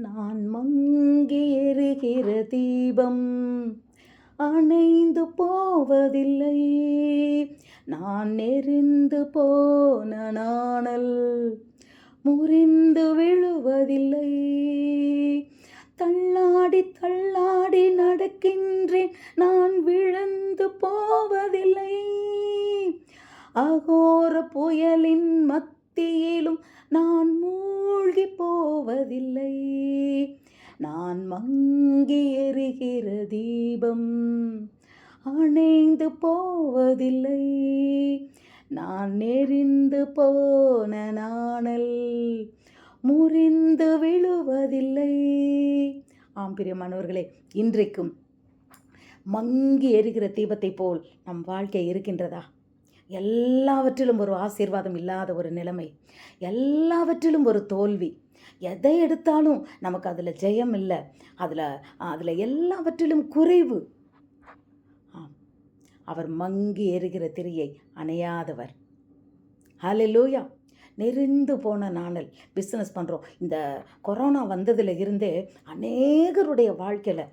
நான் மங்கேறுகிற தீபம் அணைந்து போவதில்லை. நான் நெறிந்து போன நாணல் முறிந்து விழுவதில்லை. தள்ளாடி தள்ளாடி நடக்கின்றேன். நான் விழுந்து போவதில்லை. அகோர புயலின் மத்தியிலும் நான் மூழ்கி போவதில்லை. நான் மங்கி எரிகிற தீபம் அணைந்து போவதில்லை. நான் நெறிந்து போன நாணல் முறிந்து விழுவதில்லை. ஆம் பிரியமானவர்களே இன்றைக்கும் மங்கி எரிகிற தீபத்தை போல் நம் வாழ்க்கை இருக்கின்றதா? எல்லாவற்றிலும் ஒரு ஆசீர்வாதம் இல்லாத ஒரு நிலைமை எல்லாவற்றிலும் ஒரு தோல்வி. எதை எடுத்தாலும் நமக்கு அதில் ஜெயம் இல்லை. அதில் அதில் எல்லாவற்றிலும் குறைவு. அவர் மங்கி எரிகிற திரியை அணையாதவர். ஹalleluya நெறிந்து போன நாணல். பிஸ்னஸ் பண்ணுறோம் இந்த கொரோனா வந்ததில் இருந்தே அநேகருடைய வாழ்க்கையில்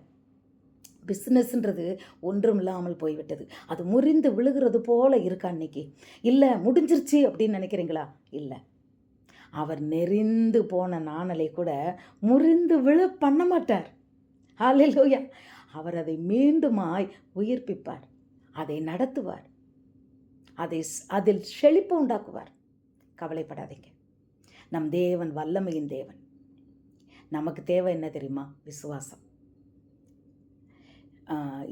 பிஸ்னஸ்ன்றது ஒன்றும் இல்லாமல் போய்விட்டது. அது முறிந்து விழுகிறது போல இருக்கா அன்னைக்கு? இல்லை முடிஞ்சிருச்சு அப்படின்னு நினைக்கிறீங்களா? இல்லை. அவர் நெறிந்து போன நாணலை கூட முறிந்து விழ பண்ண மாட்டார். ஹalleluya. அவர் அதை மீண்டுமாய் உயிர்ப்பிப்பார். அதை நடத்துவார். அதை அதில் செழிப்பு உண்டாக்குவார். கவலைப்படாதீங்க. நம் தேவன் வல்லமையின் தேவன். நமக்கு தேவை என்ன தெரியுமா? விசுவாசம்.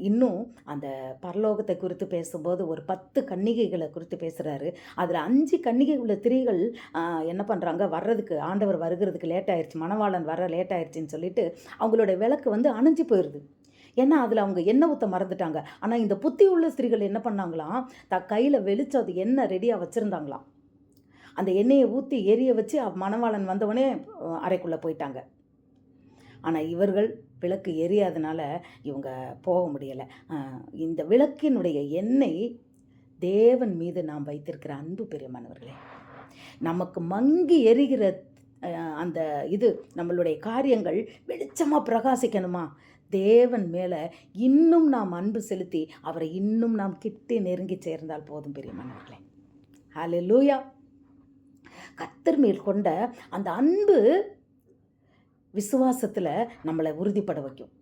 இன்னும் அந்த பரலோகத்தை குறித்து பேசும்போது ஒரு பத்து கன்னிகைகளை குறித்து பேசுகிறாரு அதில் அஞ்சு கன்னிகை உள்ள திரிகள் என்ன பண்ணுறாங்க வர்றதுக்கு ஆண்டவர் வருகிறதுக்கு லேட் ஆயிடுச்சு மணவாளன் வர லேட் ஆயிடுச்சுன்னு சொல்லிட்டு அவங்களோட விளக்கு வந்து அணைஞ்சு போயிடுது ஏன்னா அதில் அவங்க எண்ணெய் ஊற்ற மறந்துட்டாங்க. ஆனால் இந்த புத்தி உள்ள ஸ்திரீகள் என்ன பண்ணாங்களாம் த கையில் வெளிச்சம் அது எண்ணெய் ரெடியாக வச்சுருந்தாங்களாம். அந்த எண்ணெயை ஊற்றி எரிய வச்சு மணவாளன் வந்தவொடனே அறைக்குள்ளே போயிட்டாங்க. ஆனால் இவர்கள் விளக்கு எரியாதனால இவங்க போக முடியலை. இந்த விளக்கினுடைய எண்ணெய் தேவன் மீது நாம் வைத்திருக்கிற அன்பு பெரியமானவர்களே. நமக்கு மங்கி எரிகிற அந்த இது நம்மளுடைய காரியங்கள் வெளிச்சமாக பிரகாசிக்கணுமா? தேவன் மேலே இன்னும் நாம் அன்பு செலுத்தி அவரை இன்னும் நாம் கிட்டே நெருங்கி சேர்ந்தால் போதும் பெரியமானவர்களே. லூயா கத்தர் மேல் கொண்ட அந்த அன்பு விசுவாசத்தில் நம்மளை உறுதிப்பட வைக்கும்.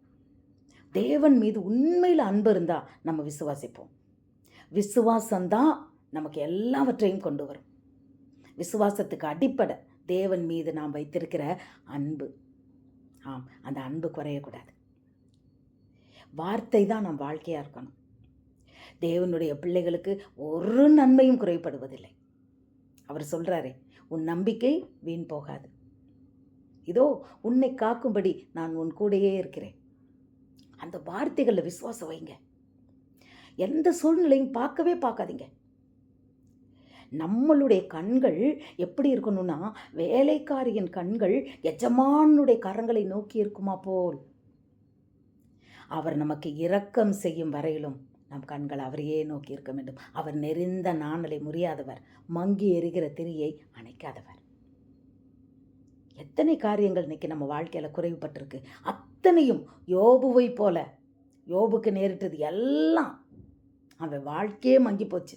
தேவன் மீது உண்மையில் அன்பு இருந்தால் நம்ம விசுவாசிப்போம். விசுவாசம்தான் நமக்கு எல்லாவற்றையும் கொண்டு வரும். விசுவாசத்துக்கு அடிப்படை தேவன் மீது நாம் வைத்திருக்கிற அன்பு. ஆம் அந்த அன்பு குறையக்கூடாது. வார்த்தை தான் நம் வாழ்க்கையாக இருக்கணும். தேவனுடைய பிள்ளைகளுக்கு ஒரு நன்மையும் குறைபடுவதில்லை அவர் சொல்கிறாரே உன் நம்பிக்கை வீண் போகாது. இதோ உன்னை காக்கும்படி நான் உன் கூடயே இருக்கிறேன். அந்த வார்த்தைகளில் விசுவாசம் வைங்க. எந்த சூழ்நிலையும் பார்க்கவே பார்க்காதீங்க. நம்மளுடைய கண்கள் எப்படி இருக்கணும்னா வேலைக்காரியின் கண்கள் எஜமானுடைய கரங்களை நோக்கி இருக்குமா போல். அவர் நமக்கு இரக்கம் செய்யும் வரையிலும் நம் கண்கள் அவரையே நோக்கி இருக்க வேண்டும். அவர் நெறிந்த நாணலை முறியாதவர் மங்கி எரிகிற திரியை அணைக்காதவர். எத்தனை காரியங்கள் இன்றைக்கி நம்ம வாழ்க்கையில் குறைவுபட்டிருக்கு? அத்தனையும் யோபுவை போல. யோபுக்கு நேரிட்டது எல்லாம் அவன் வாழ்க்கையே மங்கி போச்சு.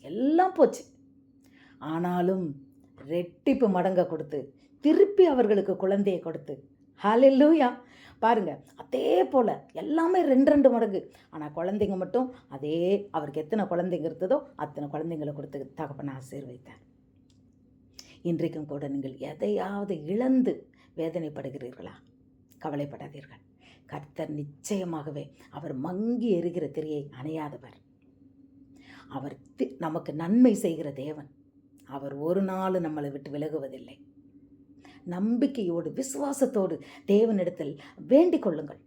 எல்லாம் போச்சு. ஆனாலும் ரெட்டிப்பு மடங்க கொடுத்து திருப்பி அவர்களுக்கு குழந்தையை கொடுத்து. ஹalleluya. பாருங்க அதே போல் எல்லாமே ரெண்டு ரெண்டு மடங்கு. ஆனால் குழந்தைங்க மட்டும் அதே அவருக்கு எத்தனை குழந்தைங்க இருந்ததோ அத்தனை குழந்தைங்களை கொடுத்து தகப்பன ஆசீர்வைத்தார் இன்றைக்கும் கூட நீங்கள் எதையாவது இழந்து வேதனைப்படுகிறீர்களா? கவலைப்படாதீர்கள். கர்த்தர் நிச்சயமாகவே அவர் மங்கி எரிகிற திரையை அணையாதவர். அவர் தி- நமக்கு நன்மை செய்கிற தேவன். அவர் ஒரு நாள் நம்மளை விட்டு விலகுவதில்லை. நம்பிக்கையோடு விசுவாசத்தோடு தேவனிடத்தில் வேண்டிக் கொள்ளுங்கள்.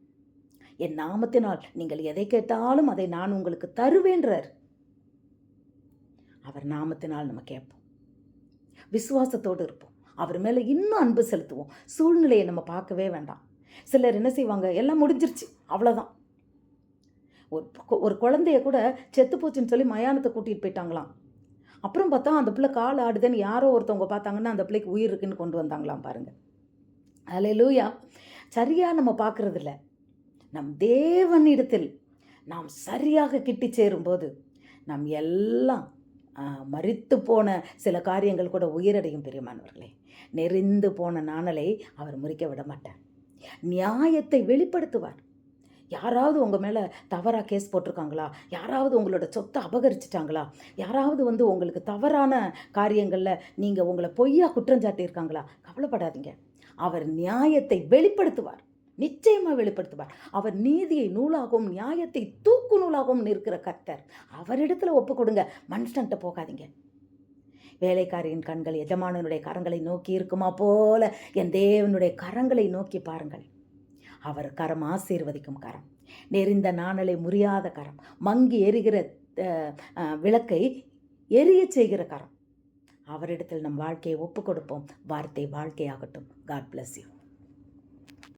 என் நாமத்தினால் நீங்கள் எதை கேட்டாலும் அதை நான் உங்களுக்கு தருவேன்றார் அவர் நாமத்தினால் நம்ம கேட்போம். விசுவாசத்தோடு இருப்போம். அவர் மேலே இன்னும் அன்பு செலுத்துவோம். சூழ்நிலையை நம்ம பார்க்கவே வேண்டாம். சிலர் என்ன செய்வாங்க? எல்லாம் முடிஞ்சிருச்சு. அவ்வளோதான் ஒரு ஒரு குழந்தைய கூட செத்து போச்சுன்னு சொல்லி மயானத்தை கூட்டிகிட்டு போயிட்டாங்களாம். அப்புறம் பார்த்தா அந்த பிள்ளை கால் ஆடுதுன்னு யாரோ ஒருத்தவங்க பார்த்தாங்கன்னா அந்த பிள்ளைக்கு உயிர் இருக்குன்னு கொண்டு வந்தாங்களாம் பாருங்கள் அதில் லூயா சரியாக நம்ம பார்க்குறதில்ல. நம் தேவனிடத்தில் நாம் சரியாக கிட்டி சேரும்போது நம் எல்லாம் மறித்து போன சில காரியங்கள் கூட உயிரடையும் பெரியமானவர்களே. நெறிந்து போன நாணலை அவர் முறிக்க விட மாட்டார் நியாயத்தை வெளிப்படுத்துவார். யாராவது உங்கள் மேலே தவறாக கேஸ் போட்டிருக்காங்களா? யாராவது உங்களோட சொத்தை அபகரிச்சிட்டாங்களா? யாராவது வந்து உங்களுக்கு தவறான காரியங்களில் நீங்கள் உங்களை பொய்யா குற்றஞ்சாட்டியிருக்காங்களா? கவலைப்படாதீங்க. அவர் நியாயத்தை வெளிப்படுத்துவார். நிச்சயமாக வெளிப்படுத்துவார். அவர் நீதியை நூலாகவும் நியாயத்தை தூக்கு நூலாகவும் நிற்கிற கர்த்தர். அவரிடத்துல ஒப்பு கொடுங்க. மனுஷன்ட்ட போகாதீங்க. வேலைக்காரியின் கண்கள் எஜமானனுடைய கரங்களை நோக்கி இருக்குமா போல என் தேவனுடைய கரங்களை நோக்கி பாருங்கள். அவர் கரம் ஆசீர்வதிக்கும் கரம். நெறிந்த நாணலை முறியாத கரம். மங்கி எரிகிற விளக்கை எரிய செய்கிற கரம். அவரிடத்தில் நம் வாழ்க்கையை ஒப்பு கொடுப்போம். வார்த்தை வாழ்க்கையாகட்டும். God bless you